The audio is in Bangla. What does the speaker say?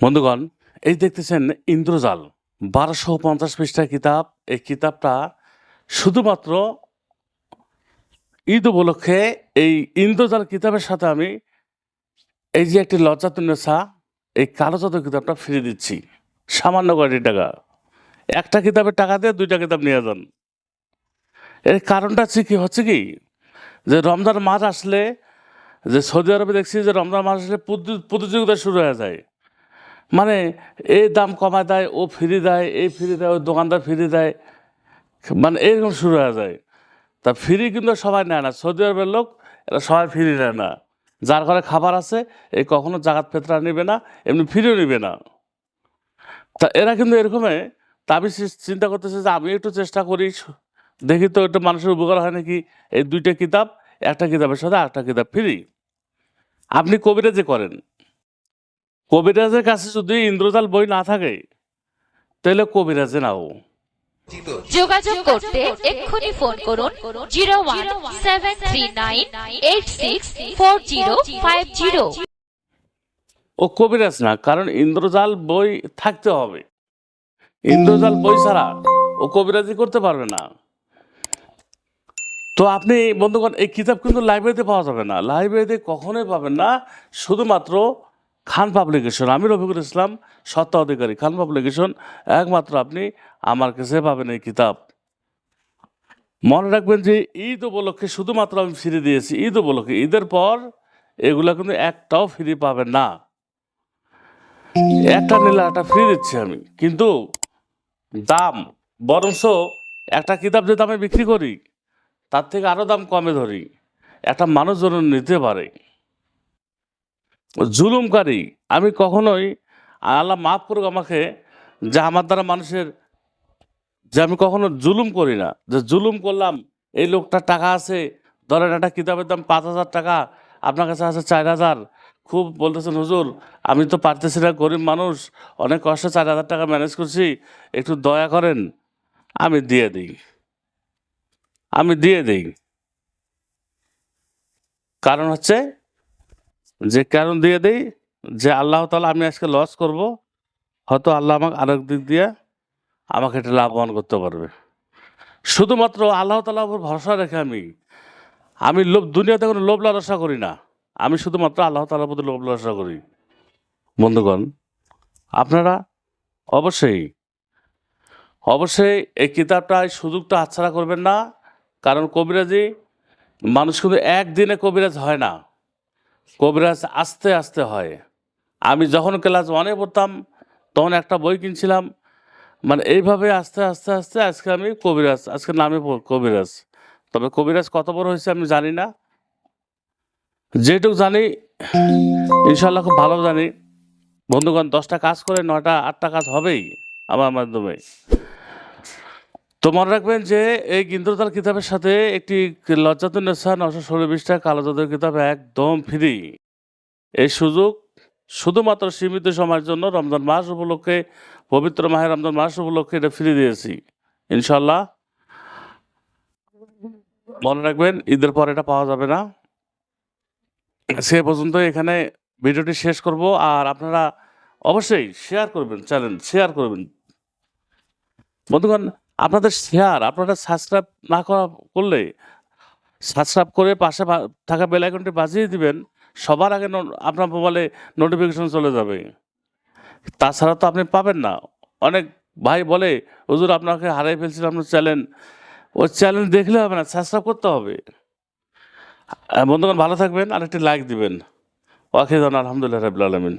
বন্ধুগণ, এই দেখতেছেন ইন্দ্রজাল, বারোশো পঞ্চাশ পৃষ্ঠা কিতাব। এই কিতাবটা শুধুমাত্র ঈদ উপলক্ষে এই ইন্দ্রজাল কিতাবের সাথে আমি এই যে একটি লজ্জাতুন্নেসা এই কালোজাত কিতাবটা ফিরে দিচ্ছি। সামান্য কয়টি টাকা। একটা কিতাবের টাকা দিয়ে দুইটা কিতাব নিয়ে যান। এর কারণটা হচ্ছে কি হচ্ছে কি যে রমজান মাস আসলে যে সৌদি আরবে দেখছি যে রমজান মাস আসলে প্রতি- প্রতিযোগিতা শুরু হয়ে যায়। মানে এই দাম কমায় দেয়, ও ফ্রি দেয়, এই ফ্রি দেয় ওই দোকানদার ফ্রি দেয়। মানে এরকম শুরু হয়ে যায়। তা ফ্রি কিন্তু সবাই নেয় না। সৌদি আরবের লোক, এরা সবাই ফ্রি নেয় না। যার ঘরে খাবার আছে এই কখনো জাগাত ফেতরা নেবে না, এমনি ফিরেও নেবে না। তা এরা কিন্তু এরকমে তা চিন্তা করতেছে যে আমি একটু চেষ্টা করি। দেখি তো একটু মানুষের উপকার হয় নাকি? এই দুইটা কিতাব, একটা কিতাবের সাথে একটা কিতাব ফ্রি। আপনি কবিরাজে করেন। কবিরাজের কাছে যদি ইন্দ্রজাল বই না থাকে তাহলে কবিরাজে নাও। যোগাযোগ করতে এক্ষুনি ফোন করুন zero one seven three nine eight six four zero five zero. ও কবিরাজ না কারণ ইন্দ্রজাল বই থাকতে হবে। ইন্দ্রজাল বই ছাড়া ও কবিরাজি করতে পারবে না। তো আপনি, বন্ধুগণ, এই কিতাব কিন্তু লাইব্রেরিতে পাওয়া যাবে না। লাইব্রেরিতে কখনোই পাবেন না। শুধুমাত্র খান পাবলিকেশন আমি রফিকুল ইসলাম সত্তা অধিকারী খান পাবলিকেশন একমাত্র আপনি আমার কাছে পাবেন এই কিতাব। মনে রাখবেন যে ঈদ উপলক্ষে শুধুমাত্র আমি ফিরে দিয়েছি। ঈদ উপলক্ষে, ঈদের পর এগুলা কিন্তু একটাও ফ্রি পাবেন না। একটা নিলে একটা ফ্রি দিচ্ছি আমি। কিন্তু দাম, বরঞ্চ একটা কিতাব যে দামে বিক্রি করি তার থেকে আরও দাম কমে ধরি। একটা মানুষ যেন নিতে পারে। জুলুমকারী, আমি কখনোই, আল্লাহ মাফ করুক আমাকে, যে আমার দ্বারা মানুষের, যে আমি কখনো জুলুম করি না। যে জুলুম করলাম, এই লোকটার টাকা আছে, ধরেন একটা কিতাবের দাম পাঁচ হাজার টাকা, আপনার কাছে আছে চার হাজার। খুব বলতেছেন, হুজুর, আমি তো পারতেছি না, গরিব মানুষ, অনেক কষ্টে চার হাজার টাকা ম্যানেজ করছি, একটু দয়া করেন, আমি দিয়ে দিই। আমি দিয়ে দিই। কারণ হচ্ছে যে কারণ দিয়ে দিই যে আল্লাহ তালা আমি আজকে লস করব, হয়তো আল্লাহ আমাকে আরেক দিক দিয়ে আমাকে এটা লাভবান করতে পারবে। শুধুমাত্র আল্লাহ তালার উপর ভরসা রেখে আমি আমি লোভ, দুনিয়াতে কোনো লোভ লালসা করি না। আমি শুধুমাত্র আল্লাহ তালার প্রতি লোভ লালসা করি। বন্ধুগণ, আপনারা অবশ্যই অবশ্যই এই কিতাবটা, এই সুযোগটা হাতছাড়া করবেন না। কারণ কবিরাজি মানুষ কিন্তু একদিনে কবিরাজ হয় না। কবিরাজ আস্তে আস্তে হয়। আমি যখন ক্লাস ওয়ানে পড়তাম, তখন একটা বই কিনছিলাম। মানে এইভাবে আস্তে আস্তে আস্তে আজকে আমি কবিরাজ, আজকে নামে কবিরাজ। তবে কবিরাজ কত বড় হয়েছে আমি জানি না। যেটুকু জানি ইনশাল্লাহ খুব ভালো জানি। বন্ধুগণ, দশটা কাজ করে নয়টা, আটটা কাজ হবেই আমার মাধ্যমে। তো মনে রাখবেন যে এই গিন্দ্রতাল কিতাবের সাথে একটি লজ্জাতুন্নেসা নশো ষোলো বিশটা কালো জাদুর কিতাব একদম ফ্রি। এই সুযোগ শুধুমাত্র সীমিত সময়ের জন্য রমজান মাস উপলক্ষে, পবিত্র মাহে রমজান মাস উপলক্ষে এটা ফ্রি দিয়েছি। ইনশাল্লাহ মনে রাখবেন, ঈদের পর এটা পাওয়া যাবে না। সে পর্যন্ত এখানে ভিডিওটি শেষ করব, আর আপনারা অবশ্যই শেয়ার করবেন, চ্যানেল শেয়ার করবেন। বন্ধুগণ আপনাদের শেয়ার আপনারা সাবস্ক্রাইব না করা, করলে সাবস্ক্রাইব করে পাশে থাকা বেল আইকনটি বাজিয়ে দিবেন, সবার আগে আপনার মোবাইলে নোটিফিকেশন চলে যাবে। তাছাড়া তো আপনি পাবেন না। অনেক ভাই বলে, হুজুর, আপনাকে হারাই ফেলছিল আপনার চ্যানেল ওই চ্যানেল দেখলে হবে না সাবস্ক্রাইব করতে হবে। বন্ধুগণ, ভালো থাকবেন আর একটি লাইক দিবেন। ওয়াকিদান আলহামদুলিল্লাহ রবিল আলমিন।